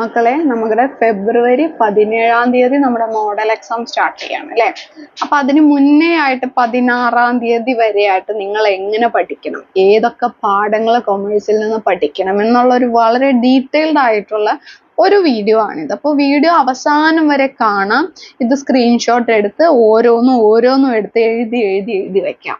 മക്കളെ നമ്മുടെ ഫെബ്രുവരി പതിനേഴാം തീയതി നമ്മുടെ മോഡൽ എക്സാം സ്റ്റാർട്ട് ചെയ്യാണ് അല്ലേ? അപ്പൊ അതിന് മുന്നേ ആയിട്ട് പതിനാറാം തീയതി വരെ ആയിട്ട് നിങ്ങൾ എങ്ങനെ പഠിക്കണം? ഏതൊക്കെ പാഠങ്ങൾ കൊമേഴ്സിൽ നിന്ന് പഠിക്കണം എന്നുള്ള ഒരു വളരെ ഡീറ്റെയിൽഡ് ആയിട്ടുള്ള ഒരു വീഡിയോ ആണിത്. അപ്പോൾ വീഡിയോ അവസാനം വരെ കാണാം. ഇത് സ്ക്രീൻഷോട്ട് എടുത്ത് ഓരോന്നും ഓരോന്നും എടുത്ത് എഴുതി എഴുതി എഴുതി വെക്കാം.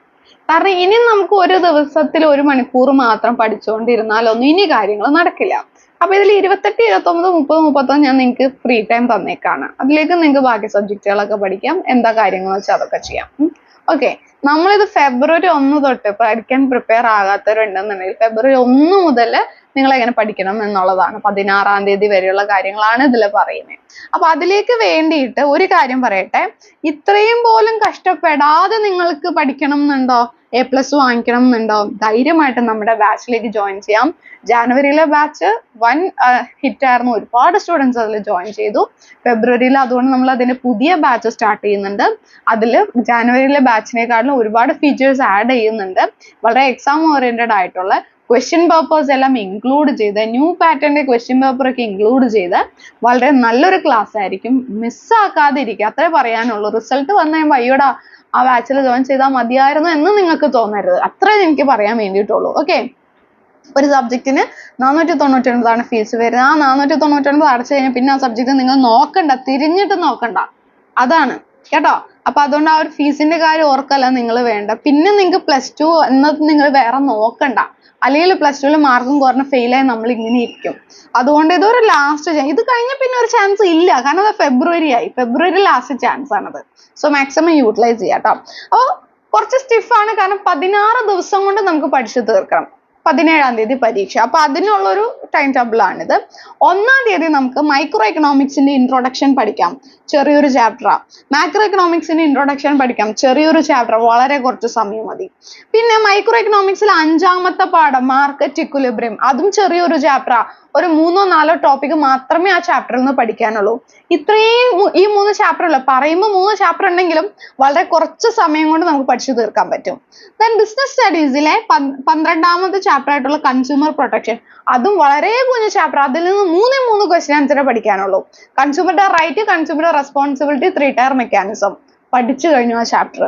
കാരണം ഇനി നമുക്ക് ഒരു ദിവസത്തിൽ ഒരു മണിക്കൂർ മാത്രം പഠിച്ചുകൊണ്ടിരുന്നാലൊന്നും ഇനി കാര്യങ്ങൾ നടക്കില്ല. അപ്പൊ ഇതിൽ ഇരുപത്തെട്ട് ഇരുപത്തൊമ്പത് മുപ്പത് മുപ്പത്തൊന്ന് ഞാൻ നിങ്ങൾക്ക് ഫ്രീ ടൈം തന്നേക്കാണ്. അതിലേക്ക് നിങ്ങൾക്ക് ബാക്കി സബ്ജക്റ്റുകളൊക്കെ പഠിക്കാം. എന്താ കാര്യങ്ങൾ വെച്ചാൽ അതൊക്കെ ചെയ്യാം. ഓക്കെ നമ്മളിത് ഫെബ്രുവരി ഒന്ന് തൊട്ട് പഠിക്കാൻ പ്രിപ്പയർ ആകാത്തവരുണ്ടെന്നുണ്ടെങ്കിൽ ഫെബ്രുവരി ഒന്ന് മുതൽ നിങ്ങൾ എങ്ങനെ പഠിക്കണം എന്നുള്ളതാണ്. പതിനാറാം തീയതി വരെയുള്ള കാര്യങ്ങളാണ് ഇതിൽ പറയുന്നത്. അപ്പൊ അതിലേക്ക് വേണ്ടിയിട്ട് ഒരു കാര്യം പറയട്ടെ. ഇത്രയും പോലും കഷ്ടപ്പെടാതെ നിങ്ങൾക്ക് പഠിക്കണം എന്നുണ്ടോ എ പ്ലസ് വാങ്ങിക്കണം എന്നുണ്ടോ ധൈര്യമായിട്ട് നമ്മുടെ ബാച്ചിലേക്ക് ജോയിൻ ചെയ്യാം. ജാനുവരിയിലെ ബാച്ച് വൻ ഹിറ്റ് ആയിരുന്നു. ഒരുപാട് സ്റ്റുഡൻസ് അതിൽ ജോയിൻ ചെയ്തു. ഫെബ്രുവരിയിൽ അതുകൊണ്ട് നമ്മൾ അതിന് പുതിയ ബാച്ച് സ്റ്റാർട്ട് ചെയ്യുന്നുണ്ട്. അതിൽ ജാനുവരിയിലെ ബാച്ചിനേക്കാളും ഒരുപാട് ഫീച്ചേഴ്സ് ആഡ് ചെയ്യുന്നുണ്ട്. വളരെ എക്സാം ഓറിയന്റഡ് ആയിട്ടുള്ള ക്വസ്റ്റ്യൻ പേപ്പേഴ്സ് എല്ലാം ഇൻക്ലൂഡ് ചെയ്ത് ന്യൂ പാറ്റേണിന്റെ ക്വസ്റ്റ്യൻ പേപ്പർ ഒക്കെ ഇൻക്ലൂഡ് ചെയ്ത് വളരെ നല്ലൊരു ക്ലാസ് ആയിരിക്കും. മിസ്സാക്കാതിരിക്കുക അത്രേ പറയാനുള്ളൂ. റിസൾട്ട് വന്നു കഴിയുമ്പോൾ അയ്യോടാ ആ ബാച്ചിൽ ജോയിൻ ചെയ്താൽ മതിയായിരുന്നു എന്ന് നിങ്ങൾക്ക് തോന്നരുത്. അത്രേ എനിക്ക് പറയാൻ വേണ്ടിയിട്ടുള്ളൂ. ഓക്കെ ഒരു സബ്ജക്റ്റിന് നാനൂറ്റി തൊണ്ണൂറ്റി ഫീസ് വരുന്നത്. ആ നാനൂറ്റി തൊണ്ണൂറ്റി ഒൻപത് അടച്ചു കഴിഞ്ഞാൽ പിന്നെ ആ സബ്ജക്റ്റ് നിങ്ങൾ നോക്കണ്ട തിരിഞ്ഞിട്ട് നോക്കണ്ട. അതാണ്. കേട്ടോ? അപ്പൊ അതുകൊണ്ട് ആ ഒരു ഫീസിന്റെ കാര്യം ഓർക്കല്ല നിങ്ങൾ വേണ്ട. പിന്നെ നിങ്ങൾക്ക് പ്ലസ് ടു എന്നത് നിങ്ങൾ വേറെ നോക്കണ്ട. അല്ലെങ്കിൽ പ്ലസ് ടുവിൽ മാർക്കും കുറഞ്ഞ ഫെയിലായി നമ്മൾ ഇങ്ങനെ ഇരിക്കും. അതുകൊണ്ട് ഇതൊരു ലാസ്റ്റ് ഇത് കഴിഞ്ഞ പിന്നെ ഒരു ചാൻസ് ഇല്ല. കാരണം അത് ഫെബ്രുവരി ആയി. ഫെബ്രുവരി ലാസ്റ്റ് ചാൻസ് ആണത്. സോ മാക്സിമം യൂട്ടിലൈസ് ചെയ്യാം കേട്ടോ അപ്പോൾ കുറച്ച് സ്റ്റിഫാണ് കാരണം പതിനാറ് ദിവസം കൊണ്ട് നമുക്ക് പഠിച്ചു തീർക്കണം. പതിനേഴാം തീയതി പരീക്ഷ. അപ്പൊ അതിനുള്ളൊരു ടൈം ടേബിൾ ആണിത്. ഒന്നാം തീയതി നമുക്ക് മൈക്രോ എക്കണോമിക്സിന്റെ ഇൻട്രൊഡക്ഷൻ പഠിക്കാം. ചെറിയൊരു ചാപ്റ്റർ മാക്രോ എക്കണോമിക്സിന്റെ ഇൻട്രൊഡക്ഷൻ പഠിക്കാം. ചെറിയൊരു ചാപ്റ്റർ വളരെ കുറച്ച് സമയം മതി. പിന്നെ മൈക്രോ എക്കണോമിക്സിൽ അഞ്ചാമത്തെ പാഠം മാർക്കറ്റ് ഇക്വിലിബ്രിയം അതും ചെറിയൊരു ചാപ്റ്റർ ഒരു മൂന്നോ നാലോ ടോപ്പിക് മാത്രമേ ആ ചാപ്റ്ററിൽ നിന്ന് പഠിക്കാനുള്ളൂ. ഇത്രയും ഈ മൂന്ന് ചാപ്റ്റർ അല്ല പറയുമ്പോൾ മൂന്ന് ചാപ്റ്റർ ഉണ്ടെങ്കിലും വളരെ കുറച്ച് സമയം കൊണ്ട് നമുക്ക് പഠിച്ചു തീർക്കാൻ പറ്റും. ദെൻ ബിസിനസ് സ്റ്റഡീസിലെ പന്ത്രണ്ടാമത്തെ ചാപ്റ്റർ ആയിട്ടുള്ള കൺസ്യൂമർ പ്രൊട്ടക്ഷൻ അതും വളരെ കുഞ്ഞു ചാപ്റ്റർ അതിൽ നിന്ന് മൂന്നേ മൂന്ന് ക്വസ്റ്റ്യൻ ആൻസറേ പഠിക്കാനുള്ളൂ. കൺസ്യൂമറുടെ റൈറ്റ് കൺസ്യൂമറുടെ റെസ്പോൺസിബിലിറ്റി ത്രീ ടയർ മെക്കാനിസം പഠിച്ചു കഴിഞ്ഞു ആ ചാപ്റ്റർ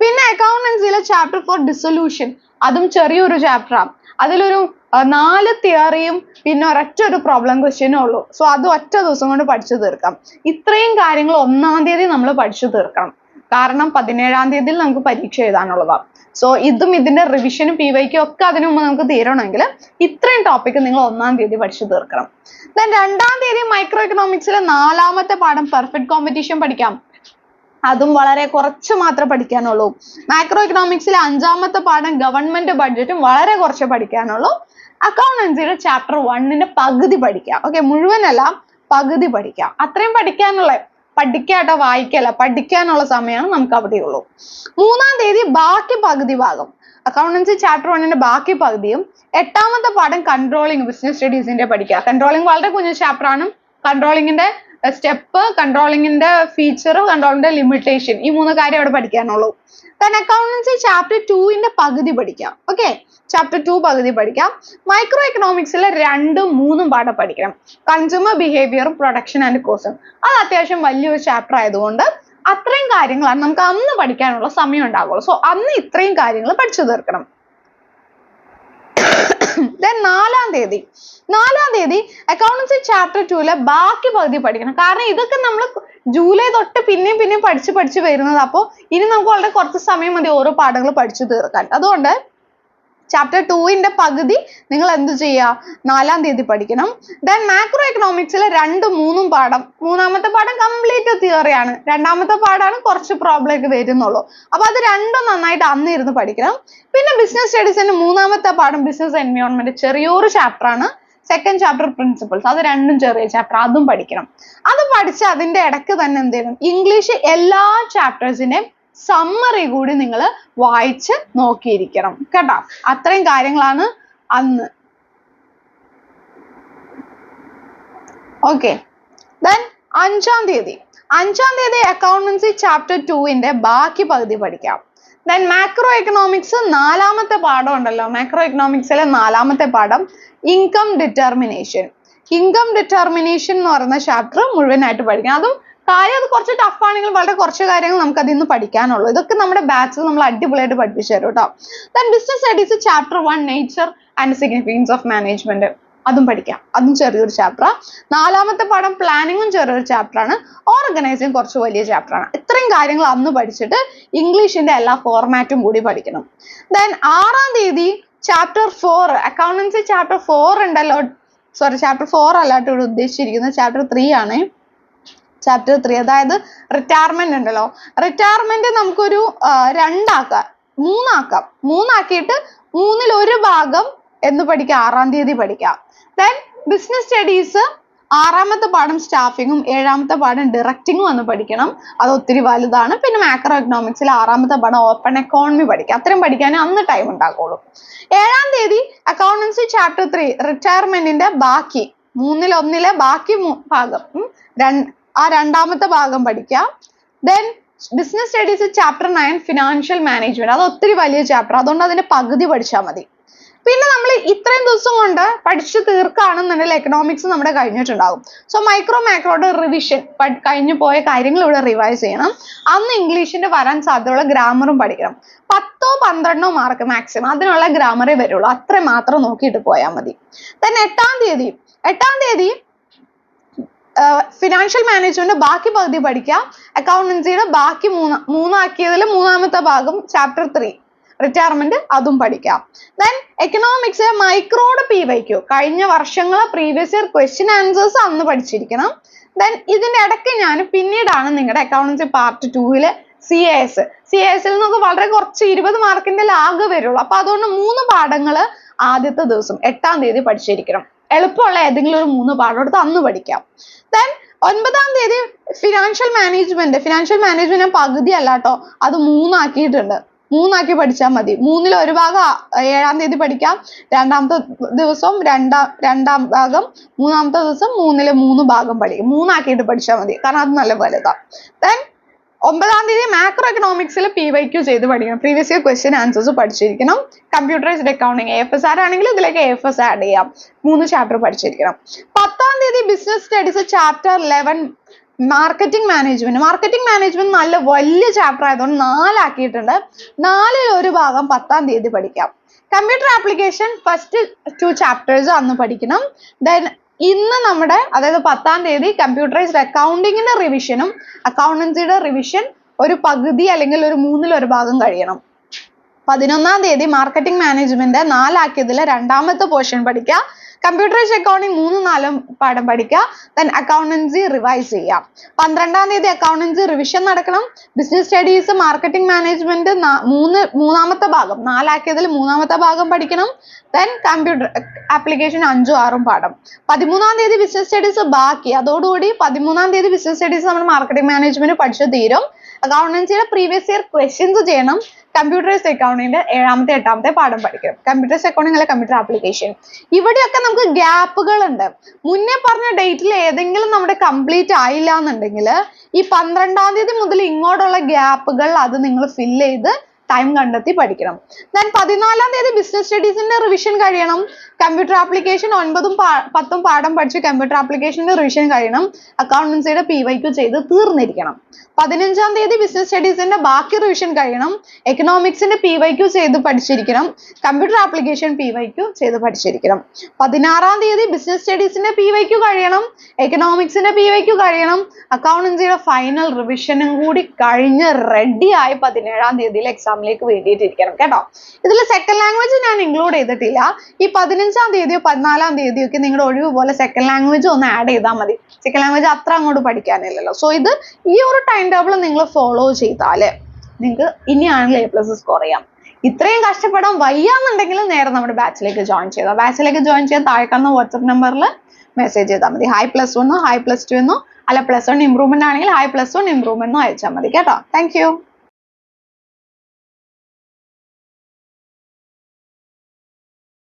പിന്നെ അക്കൗണ്ടൻസിയിലെ ചാപ്റ്റർ ഫോർ ഡിസൊല്യൂഷൻ അതും ചെറിയൊരു ചാപ്റ്ററാണ് അതിലൊരു നാല് തിയറിയും പിന്നെ ഒരൊറ്റ ഒരു പ്രോബ്ലം ക്വസ്റ്റ്യനും ഉള്ളൂ. സോ അത് ഒറ്റ ദിവസം കൊണ്ട് പഠിച്ചു തീർക്കാം. ഇത്രയും കാര്യങ്ങൾ ഒന്നാം തീയതി നമ്മൾ പഠിച്ചു തീർക്കണം. കാരണം പതിനേഴാം തീയതിയിൽ നമുക്ക് പരീക്ഷ എഴുതാനുള്ളതാണ് സോ ഇതും ഇതിന്റെ റിവിഷനും പി വൈക്കും ഒക്കെ അതിനു മുമ്പ് നമുക്ക് തീരണമെങ്കിൽ ഇത്രയും ടോപ്പിക്ക് നിങ്ങൾ ഒന്നാം തീയതി പഠിച്ചു തീർക്കണം. ദെൻ രണ്ടാം തീയതി മൈക്രോ എക്കണോമിക്സിലെ നാലാമത്തെ പാഠം പെർഫെക്റ്റ് കോമ്പറ്റീഷൻ പഠിക്കാം. അതും വളരെ കുറച്ച് മാത്രമേ പഠിക്കാനുള്ളൂ. മാക്രോ എക്കണോമിക്സിലെ അഞ്ചാമത്തെ പാഠം ഗവൺമെന്റ് ബഡ്ജറ്റും വളരെ കുറച്ച് പഠിക്കാനുള്ളൂ. അക്കൗണ്ടൻസിയുടെ ചാപ്റ്റർ വണ്ണിന്റെ പകുതി പഠിക്കാം. ഓക്കെ മുഴുവനല്ല പകുതി പഠിക്കാം. അത്രയും പഠിക്കാനുള്ള പഠിക്കാട്ടോ വായിക്കല്ല പഠിക്കാനുള്ള സമയമാണ് നമുക്ക് അവിടെയുള്ളൂ. മൂന്നാം തീയതി ബാക്കി പകുതി ഭാഗം. അക്കൗണ്ടൻസി ചാപ്റ്റർ വണ്ണിന്റെ ബാക്കി പകുതിയും എട്ടാമത്തെ പാഠം കൺട്രോളിങ് ബിസിനസ് സ്റ്റഡീസിന്റെ പഠിക്കുക. കൺട്രോളിങ് വളരെ കുഞ്ഞു ചാപ്റ്റർ ആണ്. കൺട്രോളിങ്ങിന്റെ സ്റ്റെപ്പ് കൺട്രോളിങ്ങിന്റെ ഫീച്ചർ കൺട്രോളിന്റെ ലിമിറ്റേഷൻ ഈ മൂന്ന് കാര്യം അവിടെ പഠിക്കാനുള്ളൂ. Then അക്കൗണ്ടൻസി ചാപ്റ്റർ ടുവിന്റെ പകുതി പഠിക്കാം. ഓക്കെ ചാപ്റ്റർ ടു പകുതി പഠിക്കാം. മൈക്രോ എക്കണോമിക്സിലെ രണ്ടും മൂന്നും പാഠം പഠിക്കണം. കൺസ്യൂമർ ബിഹേവിയറും പ്രൊഡക്ഷൻ ആൻഡ് കോസും അത് അത്യാവശ്യം വലിയൊരു ചാപ്റ്റർ ആയതുകൊണ്ട് അത്രയും കാര്യങ്ങളാണ് നമുക്ക് അന്ന് പഠിക്കാനുള്ള സമയം ഉണ്ടാവുള്ളൂ. സോ അന്ന് ഇത്രയും കാര്യങ്ങൾ പഠിച്ചു തീർക്കണം. ദെൻ നാലാം തീയതി. നാലാം തീയതി അക്കൗണ്ടൻസി ചാപ്റ്റർ ടുവിലെ ബാക്കി പകുതി പഠിക്കണം. കാരണം ഇതൊക്കെ നമ്മൾ ജൂലൈ തൊട്ട് പിന്നെയും പിന്നെയും പഠിച്ച് പഠിച്ച് വരുന്നത്. അപ്പോൾ ഇനി നമുക്ക് വളരെ കുറച്ച് സമയം മതി ഓരോ പാഠങ്ങൾ പഠിച്ചു തീർക്കാൻ. അതുകൊണ്ട് ചാപ്റ്റർ ന്റെ പകുതി നിങ്ങൾ എന്ത് ചെയ്യുക നാലാം തീയതി പഠിക്കണം. ദെൻ മാക്രോ എക്കണോമിക്സിലെ രണ്ട് മൂന്നും പാഠം. മൂന്നാമത്തെ പാഠം കംപ്ലീറ്റ് ആണ്. രണ്ടാമത്തെ പാഠമാണ് കുറച്ച് പ്രോബ്ലം ഒക്കെ വരുന്നുള്ളൂ. അപ്പൊ അത് രണ്ടും നന്നായിട്ട് അന്ന് ഇരുന്ന് പഠിക്കണം. പിന്നെ ബിസിനസ് സ്റ്റഡീസിന്റെ മൂന്നാമത്തെ പാഠം ബിസിനസ് എൻവയോൺമെന്റ് ചെറിയൊരു ആണ്. സെക്കൻഡ് ചാപ്റ്റർ പ്രിൻസിപ്പിൾസ് അത് രണ്ടും ചെറിയ ചാപ്റ്റർ അതും പഠിക്കണം. അത് പഠിച്ച് അതിന്റെ ഇടയ്ക്ക് തന്നെ എന്ത് ചെയ്യണം? ഇംഗ്ലീഷ് എല്ലാ ചാപ്റ്റേഴ്സിന്റെയും സമ്മറി കൂടി നിങ്ങൾ വായിച്ച് നോക്കിയിരിക്കണം. കേട്ടോ? അത്രയും കാര്യങ്ങളാണ് അന്ന്. ഓക്കെ ദെൻ അഞ്ചാം തീയതി. അഞ്ചാം തീയതി അക്കൗണ്ടൻസി ചാപ്റ്റർ ടുവിന്റെ ബാക്കി പകുതി പഠിക്കാം. ദെൻ മാക്രോ എക്കണോമിക്സ് നാലാമത്തെ പാഠം ഉണ്ടല്ലോ. മാക്രോ എക്കണോമിക്സിലെ നാലാമത്തെ പാഠം ഇൻകം ഡിറ്റർമിനേഷൻ ഇൻകം ഡിറ്റർമിനേഷൻ എന്ന് പറയുന്ന ചാപ്റ്റർ മുഴുവനായിട്ട് പഠിക്കണം അതും കാര്യം അത് കുറച്ച് ടഫ് ആണെങ്കിൽ വളരെ കുറച്ച് കാര്യങ്ങൾ നമുക്ക് അതിൽ നിന്ന് പഠിക്കാനുള്ളൂ. ഇതൊക്കെ നമ്മുടെ ബാച്ചിൽ നമ്മൾ അടിപൊളിയായിട്ട് പഠിപ്പിച്ചു തരും കേട്ടോ then business studies chapter one nature and significance of management അതും പഠിക്കാം. അതും ചെറിയൊരു ചാപ്റ്റർ നാലാമത്തെ പാഠം പ്ലാനിങ്ങും ചെറിയൊരു ചാപ്റ്ററാണ് ഓർഗനൈസിങ് കുറച്ച് വലിയ ചാപ്റ്ററാണ് ഇത്രയും കാര്യങ്ങൾ അന്ന് പഠിച്ചിട്ട് ഇംഗ്ലീഷിന്റെ എല്ലാ ഫോർമാറ്റും കൂടി പഠിക്കണം. ദെൻ ആറാം തീയതി chapter four accountancy chapter four ഉണ്ടല്ലോ. സോറി ചാപ്റ്റർ ഫോർ അല്ലാട്ടോ ഇവിടെ ഉദ്ദേശിച്ചിരിക്കുന്നത്. ചാപ്റ്റർ ത്രീ ആണ്. ചാപ്റ്റർ ത്രീ അതായത് റിട്ടയർമെന്റ് ഉണ്ടല്ലോ. റിട്ടയർമെന്റ് നമുക്കൊരു രണ്ടാക്കാം മൂന്നാക്കാം. മൂന്നാക്കിയിട്ട് മൂന്നിൽ ഒരു ഭാഗം എന്ന് പഠിക്കാം ആറാം തീയതി പഠിക്കാം. ദെൻ ബിസിനസ് സ്റ്റഡീസ് ആറാമത്തെ പാഠം സ്റ്റാഫിങ്ങും ഏഴാമത്തെ പാഠം ഡയറക്റ്റിങ്ങും എന്ന് പഠിക്കണം. അത് ഒത്തിരി വലുതാണ്. പിന്നെ മാക്രോ എക്കണോമിക്സിൽ ആറാമത്തെ പാഠം ഓപ്പൺ എക്കോണമി പഠിക്കാം. അത്രയും പഠിക്കാനേ അന്ന് ടൈം ഉണ്ടാക്കുള്ളൂ ഏഴാം തീയതി അക്കൗണ്ടൻസി ചാപ്റ്റർ ത്രീ റിട്ടയർമെന്റിന്റെ ബാക്കി മൂന്നിൽ ഒന്നിലെ ബാക്കി ഭാഗം രൺ- ആ രണ്ടാമത്തെ ഭാഗം പഠിക്കാം. Then business studies chapter nine financial management അത് ഒത്തിരി വലിയ ചാപ്റ്റർ അതുകൊണ്ട് അതിന്റെ പകുതി പഠിച്ചാൽ മതി. പിന്നെ നമ്മൾ ഇത്രയും ദിവസം കൊണ്ട് പഠിച്ചു തീർക്കുകയാണെന്നുണ്ടെങ്കിൽ എക്കണോമിക്സ് നമ്മുടെ കഴിഞ്ഞിട്ടുണ്ടാകും. സോ മൈക്രോ മാക്രോയുടെ റിവിഷൻ കഴിഞ്ഞു പോയ കാര്യങ്ങൾ ഇവിടെ റിവൈസ് ചെയ്യണം. അന്ന് ഇംഗ്ലീഷിന്റെ വരാൻ സാധ്യതയുള്ള ഗ്രാമറും പഠിക്കണം. പത്തോ പന്ത്രണ്ടോ മാർക്ക് മാക്സിമം അതിനുള്ള ഗ്രാമറേ വരുള്ളൂ. അത്ര മാത്രം നോക്കിയിട്ട് പോയാൽ മതി. Then എട്ടാം തീയതി. എട്ടാം തീയതി ഫിനാൻഷ്യൽ മാനേജ്മെന്റ് ബാക്കി പകുതി പഠിക്കുക അക്കൗണ്ടൻസിയുടെ ബാക്കി മൂന്ന് മൂന്നാക്കിയതിൽ മൂന്നാമത്തെ ഭാഗം ചാപ്റ്റർ ത്രീ റിട്ടയർമെന്റ് അതും പഠിക്കാം. ദെൻ എക്കണോമിക്സ് മൈക്രോഡ് പി വൈക്കു കഴിഞ്ഞ വർഷങ്ങളെ പ്രീവിയസ് ഇയർ ക്വസ്റ്റ്യൻ ആൻസേഴ്സ് അന്ന് പഠിച്ചിരിക്കണം. ദെൻ ഇതിന്റെ ഇടയ്ക്ക് ഞാൻ പിന്നീടാണ് നിങ്ങളുടെ അക്കൗണ്ടൻസി പാർട്ട് ടൂവിൽ C A S C A എസിൽ വളരെ കുറച്ച് ഇരുപത് മാർക്കിന്റെ ലാഗ് വരുള്ളൂ. അപ്പൊ അതുകൊണ്ട് മൂന്ന് പാഠങ്ങൾ ആദ്യത്തെ ദിവസം എട്ടാം തീയതി പഠിച്ചിരിക്കണം. എളുപ്പമുള്ള ഏതെങ്കിലും ഒരു മൂന്ന് പാഠം എടുത്ത് അന്ന് പഠിക്കാം. ദെൻ ഒൻപതാം തീയതി ഫിനാൻഷ്യൽ മാനേജ്മെന്റ് ഫിനാൻഷ്യൽ മാനേജ്മെന്റ് ഞാൻ പകുതി അല്ല കേട്ടോ അത് മൂന്നാക്കിയിട്ടുണ്ട്. മൂന്നാക്കി പഠിച്ചാൽ മതി. മൂന്നിൽ ഒരു ഭാഗം ഏഴാം തീയതി പഠിക്കാം. രണ്ടാമത്തെ ദിവസം രണ്ടാം രണ്ടാം ഭാഗം മൂന്നാമത്തെ ദിവസം മൂന്നിലെ മൂന്ന് ഭാഗം പഠിക്കും. മൂന്നാക്കിയിട്ട് പഠിച്ചാൽ മതി. കാരണം അത് നല്ല വലുതാണ് ദെൻ ഒമ്പതാം തീയതി മാക്രോ എക്കണോമിക്സിൽ പി വൈ ക്യു ചെയ്ത് പഠിക്കണം. പ്രീവിയസ് ഇയർ ക്വസ്റ്റ്യൻ ആൻസേഴ്സ് പഠിച്ചിരിക്കണം. Computerised accounting F S R ആണെങ്കിൽ ഇതിലേക്ക് എഫ് എസ് ആഡ് ചെയ്യാം. മൂന്ന് ചാപ്റ്റർ പഠിച്ചിരിക്കണം. പത്താം തീയതി business studies chapter eleven marketing management marketing management നല്ല വലിയ ചാപ്റ്റർ ആയതുകൊണ്ട് നാലാക്കിയിട്ടുണ്ട്. നാലിൽ ഒരു ഭാഗം പത്താം തീയതി പഠിക്കാം. Computer application first two chapters അന്ന് പഠിക്കണം. ദെൻ ഇന്ന് നമ്മുടെ അതായത് പത്താം തീയതി കമ്പ്യൂട്ടറൈസ്ഡ് അക്കൗണ്ടിങ്ങിന്റെ റിവിഷനും അക്കൗണ്ടൻസിയുടെ റിവിഷൻ ഒരു പകുതി അല്ലെങ്കിൽ ഒരു മൂന്നിൽ ഒരു ഭാഗം കഴിയണം. പതിനൊന്നാം തീയതി മാർക്കറ്റിംഗ് മാനേജ്മെന്റ് നാലാക്കിയതിൽ രണ്ടാമത്തെ പോർഷൻ പഠിക്കുക. കമ്പ്യൂട്ടറൈസ് അക്കൗണ്ടിങ് മൂന്നും നാലും പാഠം പഠിക്കുക. ദെൻ അക്കൗണ്ടൻസി റിവൈസ് ചെയ്യാം പന്ത്രണ്ടാം തീയതി അക്കൗണ്ടൻസി റിവിഷൻ നടക്കണം. ബിസിനസ് സ്റ്റഡീസ് മാർക്കറ്റിംഗ് മാനേജ്മെന്റ് മൂന്ന് മൂന്നാമത്തെ ഭാഗം നാലാക്കിയതിൽ മൂന്നാമത്തെ ഭാഗം പഠിക്കണം. ദെൻ കമ്പ്യൂട്ടർ ആപ്ലിക്കേഷൻ അഞ്ചും ആറും പാഠം. പതിമൂന്നാം തീയതി ബിസിനസ് സ്റ്റഡീസ് ബാക്കി. അതോടുകൂടി പതിമൂന്നാം തീയതി ബിസിനസ് സ്റ്റഡീസ് നമ്മൾ മാർക്കറ്റിംഗ് മാനേജ്മെന്റ് പഠിച്ചു തീരും. അക്കൗണ്ടൻസിയുടെ പ്രീവിയസ് ഇയർ ക്വസ്റ്റ്യൻസ് ചെയ്യണം. കമ്പ്യൂട്ടറൈസ്ഡ് അക്കൗണ്ടിന്റെ ഏഴാമത്തെ എട്ടാമത്തെ പാഠം പഠിക്കണം. കമ്പ്യൂട്ടറൈസ്ഡ് അക്കൗണ്ടിംഗ് അല്ല കമ്പ്യൂട്ടർ ആപ്ലിക്കേഷൻ ഇവിടെയൊക്കെ നമുക്ക് ഗ്യാപ്പുകൾ ഉണ്ട് മുന്നേ പറഞ്ഞ ഡേറ്റിൽ ഏതെങ്കിലും നമ്മുടെ കംപ്ലീറ്റ് ആയില്ല എന്നുണ്ടെങ്കിൽ ഈ പന്ത്രണ്ടാം തീയതി മുതൽ ഇങ്ങോട്ടുള്ള ഗ്യാപ്പുകൾ അത് നിങ്ങൾ ഫിൽ ചെയ്ത് ടൈം കണ്ടെത്തി പഠിക്കണം. ദെൻ പതിനാലാം തീയതി ബിസിനസ് സ്റ്റഡീസിന്റെ റിവിഷൻ കഴിയണം. കമ്പ്യൂട്ടർ ആപ്ലിക്കേഷൻ ഒൻപതും പത്തും പാഠം പഠിച്ച് കമ്പ്യൂട്ടർ ആപ്ലിക്കേഷന്റെ റിവിഷൻ കഴിയണം. അക്കൗണ്ടൻസിയുടെ പി വൈക്ക് ചെയ്ത് തീർന്നിരിക്കണം. പതിനഞ്ചാം തീയതി ബിസിനസ് സ്റ്റഡീസിന്റെ ബാക്കി റിവിഷൻ കഴിയണം. എക്കണോമിക്സിന്റെ പി വൈക്യു ചെയ്ത് പഠിച്ചിരിക്കണം. കമ്പ്യൂട്ടർ ആപ്ലിക്കേഷൻ പി ചെയ്തു ചെയ്ത് പഠിച്ചിരിക്കണം. പതിനാറാം തീയതി ബിസിനസ് സ്റ്റഡീസിന്റെ പി വൈക്യു കഴിയണം. എക്കണോമിക്സിന്റെ പി വൈക്യു കഴിയണം. അക്കൗണ്ടൻസിയുടെ ഫൈനൽ റിവിഷനും കൂടി കഴിഞ്ഞ് റെഡിയായി പതിനേഴാം തീയതിയിൽ എക്സാമിലേക്ക് വേണ്ടിയിട്ടിരിക്കണം കേട്ടോ? ഇതിൽ സെക്കൻഡ് ലാംഗ്വേജ് ഞാൻ ഇൻക്ലൂഡ് ചെയ്തിട്ടില്ല. ഈ പതിനഞ്ചാം തീയതിയോ പതിനാലാം തീയതിയോ ഒക്കെ നിങ്ങളുടെ ഒഴിവ് പോലെ സെക്കൻഡ് ലാംഗ്വേജ് ഒന്ന് ആഡ് ചെയ്താൽ മതി. സെക്കൻഡ് ലാംഗ്വേജ് അത്ര അങ്ങോട്ട് പഠിക്കാനില്ലല്ലോ. സോ ഇത് ഈ ഒരു ടൈം ടേബിൾ നിങ്ങൾ ഫോളോ ചെയ്താൽ നിങ്ങൾക്ക് ഇനിയാണെങ്കിൽ എ പ്ലസ് സ്കോർ ചെയ്യാം. ഇത്രയും കഷ്ടപ്പെടാൻ വയ്യാന്നുണ്ടെങ്കിൽ നേരെ നമ്മുടെ ബാച്ചിലേക്ക് ജോയിൻ ചെയ്താൽ ബാച്ചിലേക്ക് ജോയിൻ ചെയ്യാൻ താഴെ കാണുന്ന വാട്സപ്പ് നമ്പറിൽ മെസ്സേജ് ചെയ്താൽ മതി. ഹൈ പ്ലസ് വണ്ണോ ഹൈ പ്ലസ് ടു എന്നോ അല്ല പ്ലസ് വൺ ഇംപ്രൂവ്മെന്റ് ആണെങ്കിൽ ഹൈ പ്ലസ് വൺ എന്നോ അയച്ചാൽ മതി കേട്ടോ? താങ്ക്